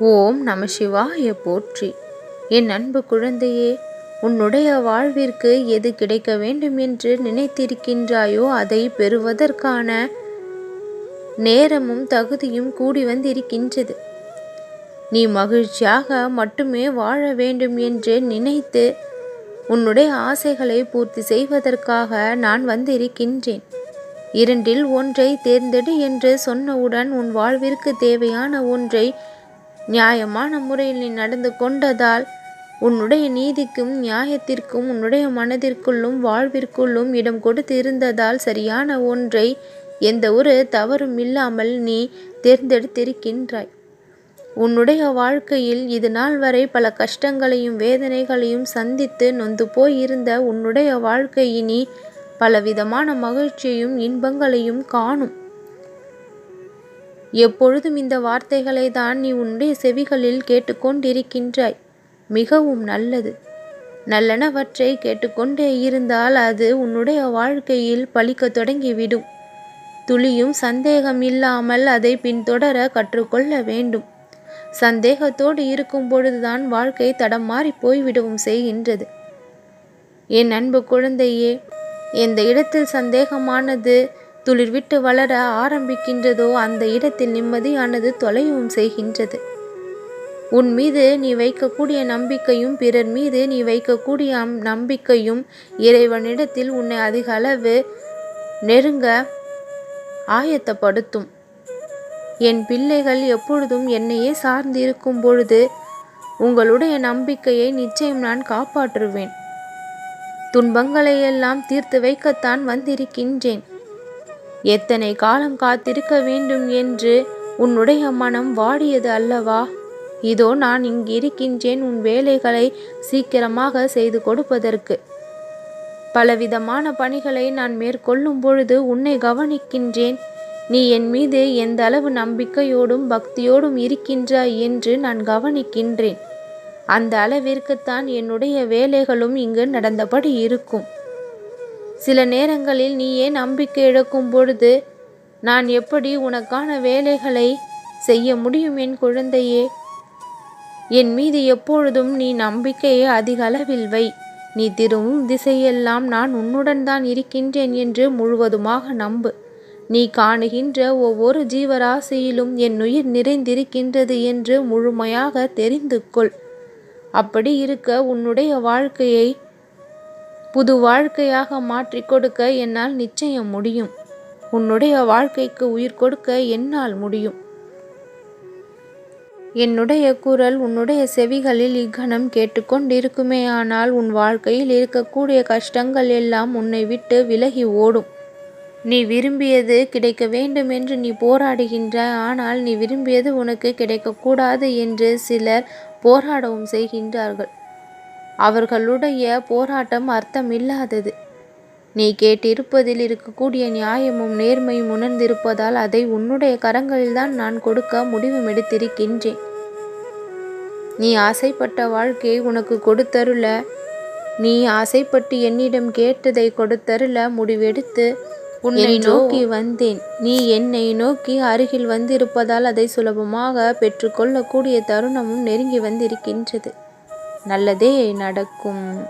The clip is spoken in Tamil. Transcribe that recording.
ஓம் நம சிவாய போற்றி. என் அன்பு குழந்தையே உன்னுடைய வாழ்விற்கு எது கிடைக்க வேண்டும் என்று நினைத்திருக்கின்றாயோ அதை பெறுவதற்கான நேரமும் தகுதியும் கூடி வந்திருக்கின்றது. நீ மகிழ்ச்சியாக மட்டுமே வாழ வேண்டும் என்று நினைத்து உன்னுடைய ஆசைகளை பூர்த்தி செய்வதற்காக நான் வந்திருக்கின்றேன். இரண்டில் ஒன்றை தேர்ந்தெடு என்று சொன்னவுடன் உன் வாழ்விற்கு தேவையான ஒன்றை நியாயமான முறையில் நீ நடந்து கொண்டதால் உன்னுடைய நீதிக்கும் நியாயத்திற்கும் உன்னுடைய மனதிற்குள்ளும் வாழ்விற்குள்ளும் இடம் கொடுத்து இருந்ததால் சரியான ஒன்றை எந்த ஒரு தவறும் இல்லாமல் நீ தேர்ந்தெடுத்திருக்கின்றாய். உன்னுடைய வாழ்க்கையில் இது நாள் வரை பல கஷ்டங்களையும் வேதனைகளையும் சந்தித்து நொந்து போய் இருந்த உன்னுடைய வாழ்க்கை இனி பலவிதமான மகிழ்ச்சியையும் இன்பங்களையும் காணும். எப்பொழுதும் இந்த வார்த்தைகளை தான் நீ உன்னுடைய செவிகளில் கேட்டுக்கொண்டிருக்கின்றாய். மிகவும் நல்லது. நல்லனவற்றை கேட்டுக்கொண்டே இருந்தால் அது உன்னுடைய வாழ்க்கையில் பழிக்க தொடங்கிவிடும். துளியும் சந்தேகம் இல்லாமல் அதை பின்தொடர கற்றுக்கொள்ள வேண்டும். சந்தேகத்தோடு இருக்கும் பொழுதுதான் வாழ்க்கை தடம் மாறி போய்விடவும் செய்கின்றது. என் அன்பு குழந்தையே எந்த இடத்தில் சந்தேகமானது துளிர்விட்டு வளர ஆரம்பிக்கின்றதோ அந்த இடத்தில் நிம்மதியானது தொலைவும் செய்கின்றது. உன் மீது நீ வைக்கக்கூடிய நம்பிக்கையும் பிறர் மீது நீ வைக்கக்கூடிய நம்பிக்கையும் இறைவனிடத்தில் உன்னை அதிக அளவு நெருங்க ஆயத்தப்படுத்தும். என் பிள்ளைகள் எப்பொழுதும் என்னையே சார்ந்திருக்கும் பொழுது உங்களுடைய நம்பிக்கையை நிச்சயம் நான் காப்பாற்றுவேன். துன்பங்களையெல்லாம் தீர்த்து வைக்கத்தான் வந்திருக்கின்றேன். எத்தனை காலம் காத்திருக்க வேண்டும் என்று உன்னுடைய மனம் வாடியது அல்லவா? இதோ நான் இங்கு இருக்கின்றேன் உன் வேலைகளை சீக்கிரமாக செய்து கொடுப்பதற்கு. பலவிதமான பணிகளை நான் மேற்கொள்ளும் பொழுது உன்னை கவனிக்கின்றேன். நீ என் மீது எந்த அளவு நம்பிக்கையோடும் பக்தியோடும் இருக்கின்றாய் என்று நான் கவனிக்கின்றேன். அந்த அளவிற்குத்தான் என்னுடைய வேலைகளும் இங்கு நடந்தபடி இருக்கும். சில நேரங்களில் நீயே நம்பிக்கை இழக்கும் பொழுது நான் எப்படி உனக்கான வேலைகளை செய்ய முடியும் என் குழந்தையே? என் மீது எப்பொழுதும் நீ நம்பிக்கையை அதிக அளவில் வை. நீ திரும்பும் திசையெல்லாம் நான் உன்னுடன் தான் இருக்கின்றேன் என்று முழுவதுமாக நம்பு. நீ காணுகின்ற ஒவ்வொரு ஜீவராசியிலும் என் உயிர் நிறைந்திருக்கின்றது என்று முழுமையாக தெரிந்து கொள். அப்படி இருக்க உன்னுடைய வாழ்க்கையை புது வாழ்க்கையாக மாற்றி கொடுக்க என்னால் நிச்சயம் முடியும். உன்னுடைய வாழ்க்கைக்கு உயிர் கொடுக்க என்னால் முடியும். என்னுடைய குரல் உன்னுடைய செவிகளில் இக்கணம் கேட்டுக்கொண்டிருக்குமே ஆனால் உன் வாழ்க்கையில் இருக்கக்கூடிய கஷ்டங்கள் எல்லாம் உன்னை விட்டு விலகி ஓடும். நீ விரும்பியது கிடைக்க வேண்டும் என்று நீ போராடுகின்றாய் ஆனால் நீ விரும்பியது உனக்கு கிடைக்கக்கூடாது என்று சிலர் போராடவும் செய்கின்றார்கள். அவர்களுடைய போராட்டம் அர்த்தமில்லாதது. நீ கேட்டிருப்பதில் இருக்கக்கூடிய நியாயமும் நேர்மையும் உணர்ந்திருப்பதால் அதை உன்னுடைய கரங்களில்தான் நான் கொடுக்க முடிவும் எடுத்திருக்கின்றேன். நீ ஆசைப்பட்ட வாழ்க்கையை உனக்கு கொடுத்தருள நீ ஆசைப்பட்டு என்னிடம் கேட்டதை கொடுத்தருள முடிவெடுத்து உன்னை நோக்கி வந்தேன். நீ என்னை நோக்கி அருகில் வந்திருப்பதால் அதை சுலபமாக பெற்றுக்கொள்ளக்கூடிய தருணமும் நெருங்கி வந்திருக்கின்றது. நல்லதே நடக்கும்.